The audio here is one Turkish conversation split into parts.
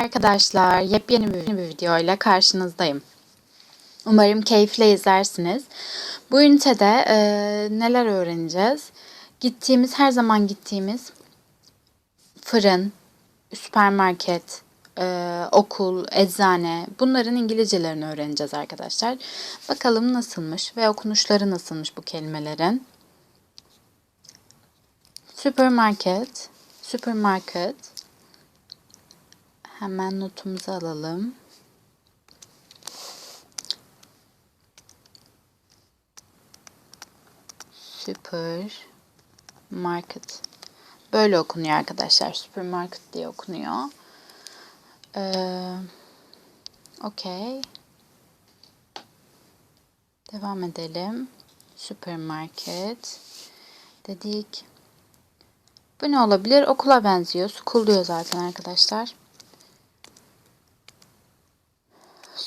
Arkadaşlar yepyeni bir, bir video ile karşınızdayım. Umarım keyifle izlersiniz. Bu ünitede e, neler öğreneceğiz? Gittiğimiz, her zaman gittiğimiz fırın, süpermarket, e, okul, eczane bunların İngilizcelerini öğreneceğiz arkadaşlar. Bakalım nasılmış ve okunuşları nasılmış bu kelimelerin. Süpermarket, süpermarket. Hemen notumuzu alalım. Süper market. Böyle okunuyor arkadaşlar. Supermarket diye okunuyor. Ee, Okey. Devam edelim. Supermarket dedik. Bu ne olabilir? Okula benziyor. School diyor zaten arkadaşlar.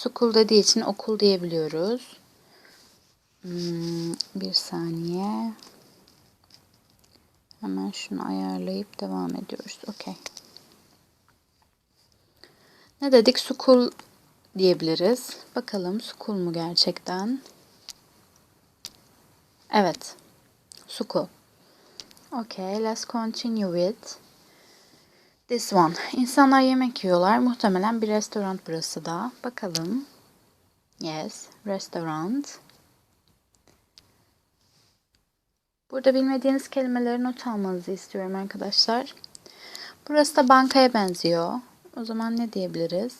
School dediği için okul diyebiliyoruz. Hmm, bir saniye. Hemen şunu ayarlayıp devam ediyoruz. Okey. Ne dedik? School diyebiliriz. Bakalım school mu gerçekten? Evet. School. Okay, let's continue with this one. İnsanlar yemek yiyorlar. Muhtemelen bir restoran burası da. Bakalım. Yes, restaurant. Burada bilmediğiniz kelimeleri not almanızı istiyorum arkadaşlar. Burası da bankaya benziyor. O zaman ne diyebiliriz?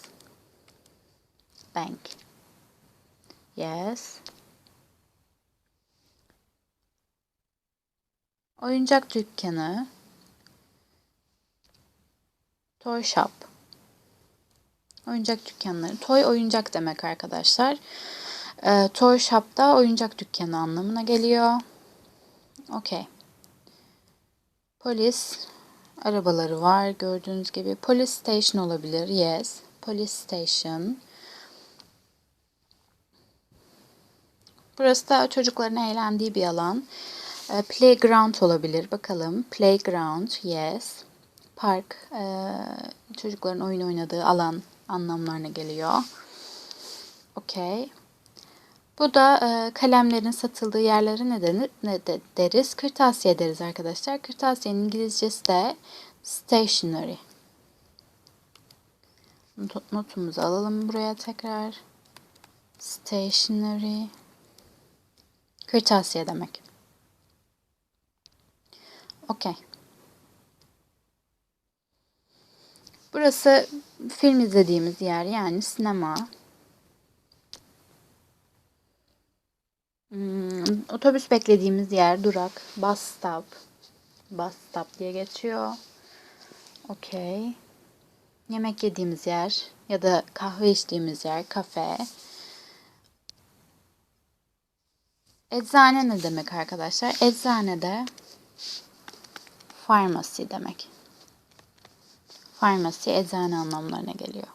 Bank. Yes. Oyuncak dükkanı. Toy shop. Oyuncak dükkanları. Toy oyuncak demek arkadaşlar. E, toy shop da oyuncak dükkanı anlamına geliyor. Okey. Polis arabaları var gördüğünüz gibi. Police station olabilir. Yes. Police station. Burası da çocukların eğlendiği bir alan. E, playground olabilir. Bakalım. Playground. Yes. Park. E, çocukların oyun oynadığı alan anlamlarına geliyor. Okey. Bu da e, kalemlerin satıldığı yerlere ne, denir, ne de, deriz? Kırtasiye deriz arkadaşlar. Kırtasiyenin İngilizcesi de stationery. Not, notumuzu alalım buraya tekrar. Stationery. Kırtasiye demek. Okey. Burası film izlediğimiz yer yani sinema. Hmm, otobüs beklediğimiz yer durak. Bus stop. Bus stop diye geçiyor. Okey. Yemek yediğimiz yer ya da kahve içtiğimiz yer kafe. Eczane ne demek arkadaşlar? Eczane de pharmacy demek. Pharmacy eczane anlamlarına geliyor.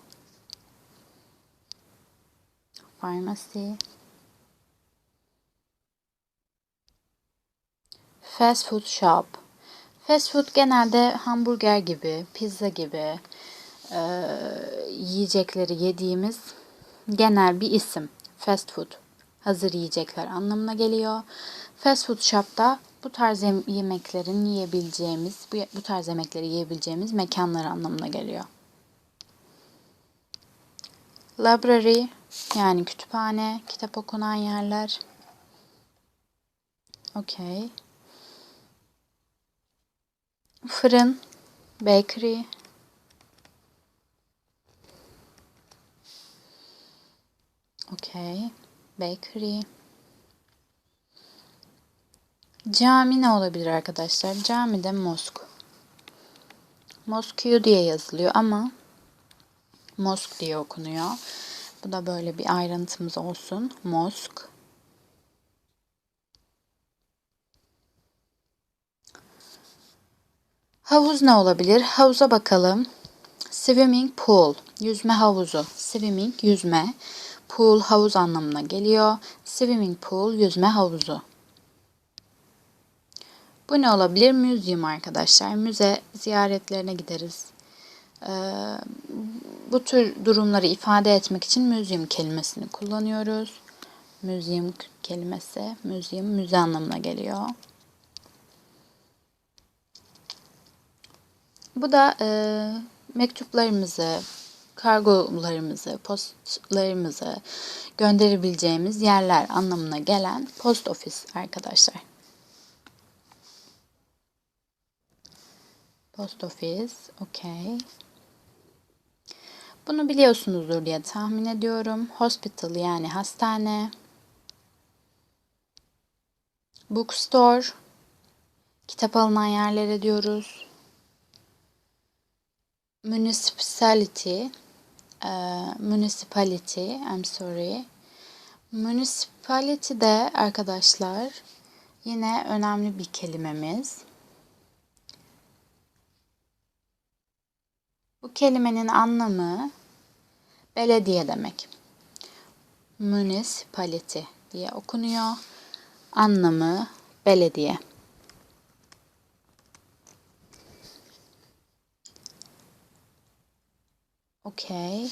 Pharmacy. Fast food shop. Fast food genelde hamburger gibi, pizza gibi e, yiyecekleri yediğimiz genel bir isim. Fast food. Hazır yiyecekler anlamına geliyor. Fast food shop'ta bu tarz yemeklerin yiyebileceğimiz, bu, bu tarz yemekleri yiyebileceğimiz mekanlar anlamına geliyor. Library yani kütüphane, kitap okunan yerler. Okey. Fırın, bakery. Okey. Bakery. Cami ne olabilir arkadaşlar? Cami de mosk. Moskyu diye yazılıyor ama mosk diye okunuyor. Bu da böyle bir ayrıntımız olsun. Mosk. Havuz ne olabilir? Havuza bakalım. Swimming pool, yüzme havuzu. Swimming, yüzme. Pool, havuz anlamına geliyor. Swimming pool, yüzme havuzu. Bu ne olabilir? Museum arkadaşlar. Müze ziyaretlerine gideriz. Ee, bu tür durumları ifade etmek için museum kelimesini kullanıyoruz. Museum kelimesi, museum müze anlamına geliyor. Bu da e, mektuplarımızı, kargolarımızı, postlarımızı gönderebileceğimiz yerler anlamına gelen post ofis arkadaşlar. Post office, okey. Bunu biliyorsunuzdur diye tahmin ediyorum. Hospital yani hastane. Bookstore, kitap alınan yerlere diyoruz. Municipality, uh, municipality, I'm sorry. Municipality de arkadaşlar yine önemli bir kelimemiz. Bu kelimenin anlamı belediye demek. Municipality diye okunuyor. Anlamı belediye. Okey.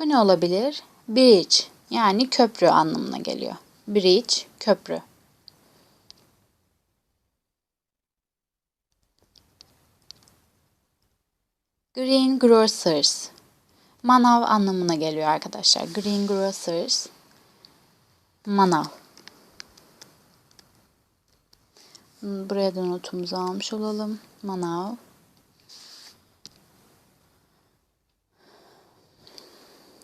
Bu ne olabilir? Bridge yani köprü anlamına geliyor. Bridge, köprü. Green grocers. Manav anlamına geliyor arkadaşlar. Green grocers. Manav. Buraya da notumuzu almış olalım. Manav.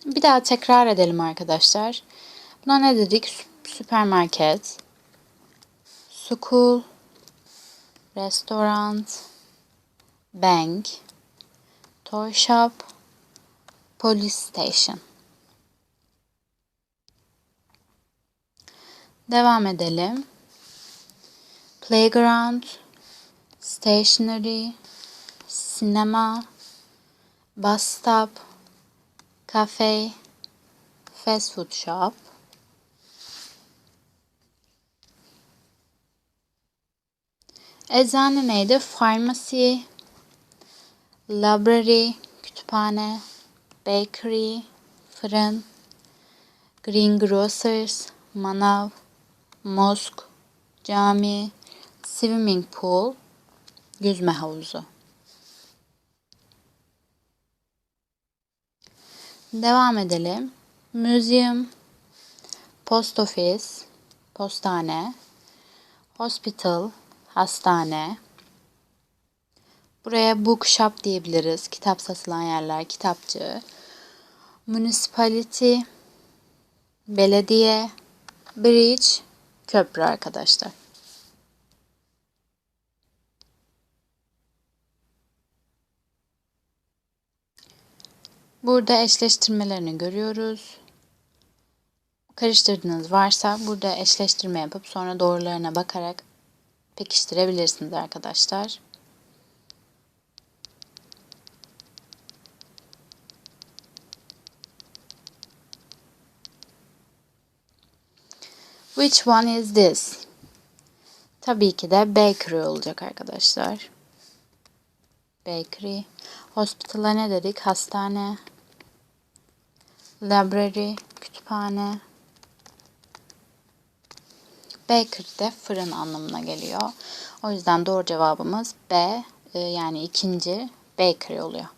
Bir daha tekrar edelim arkadaşlar. Buna ne dedik? Süpermarket, school, restaurant, bank, toy shop, police station. Devam edelim. Playground, stationery, sinema, bus stop, cafe, fast food shop. Eczane neydi? Pharmacy, library, kütüphane, bakery, fırın, green grocers, manav, mosque, cami, swimming pool, yüzme havuzu. Devam edelim. Museum, post office, postane, hospital, hastane. Buraya bookshop diyebiliriz. Kitap satılan yerler, kitapçı. Municipality, belediye, bridge, köprü arkadaşlar. Burada eşleştirmelerini görüyoruz. Karıştırdığınız varsa burada eşleştirme yapıp sonra doğrularına bakarak pekiştirebilirsiniz arkadaşlar. Which one is this? Tabii ki de bakery olacak arkadaşlar. Bakery. Hospital'a ne dedik? Hastane. Library, kütüphane. Bakery de fırın anlamına geliyor. O yüzden doğru cevabımız B e, yani ikinci bakery oluyor.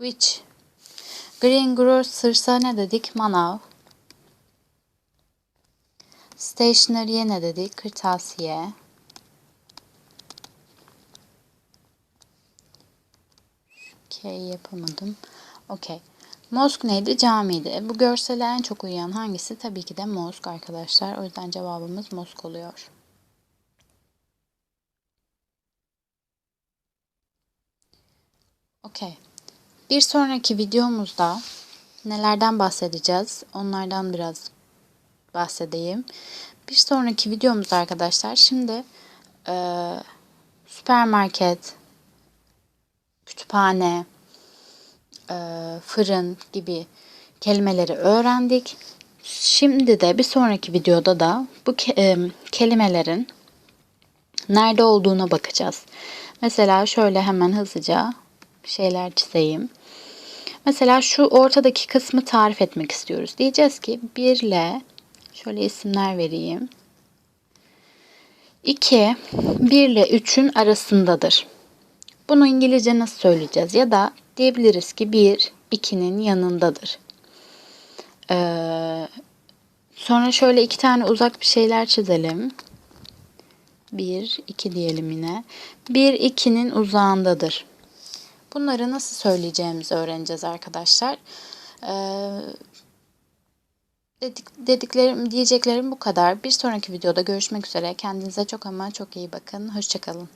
Which Green Grocers'a ne dedik? Manav. Stationery'e ne dedik? Kırtasiye. Okey yapamadım. Okey. Mosk neydi? Camiydi. Bu görsele en çok uyan hangisi? Tabii ki de Mosk arkadaşlar. O yüzden cevabımız Mosk oluyor. Okey. Bir sonraki videomuzda nelerden bahsedeceğiz? Onlardan biraz bahsedeyim. Bir sonraki videomuzda arkadaşlar şimdi e, süpermarket, kütüphane, e, fırın gibi kelimeleri öğrendik. Şimdi de bir sonraki videoda da bu ke- e, kelimelerin Nerede olduğuna bakacağız. Mesela şöyle hemen hızlıca şeyler çizeyim. Mesela şu ortadaki kısmı tarif etmek istiyoruz. Diyeceğiz ki 1 ile şöyle isimler vereyim. 2 1 ile 3'ün arasındadır. Bunu İngilizce nasıl söyleyeceğiz? Ya da diyebiliriz ki 1 2'nin yanındadır. Ee, sonra şöyle iki tane uzak bir şeyler çizelim. 1 2 diyelim yine. 1 2'nin uzağındadır. Bunları nasıl söyleyeceğimizi öğreneceğiz arkadaşlar. Ee, dedik, dediklerim, diyeceklerim bu kadar. Bir sonraki videoda görüşmek üzere. Kendinize çok ama çok iyi bakın. Hoşçakalın.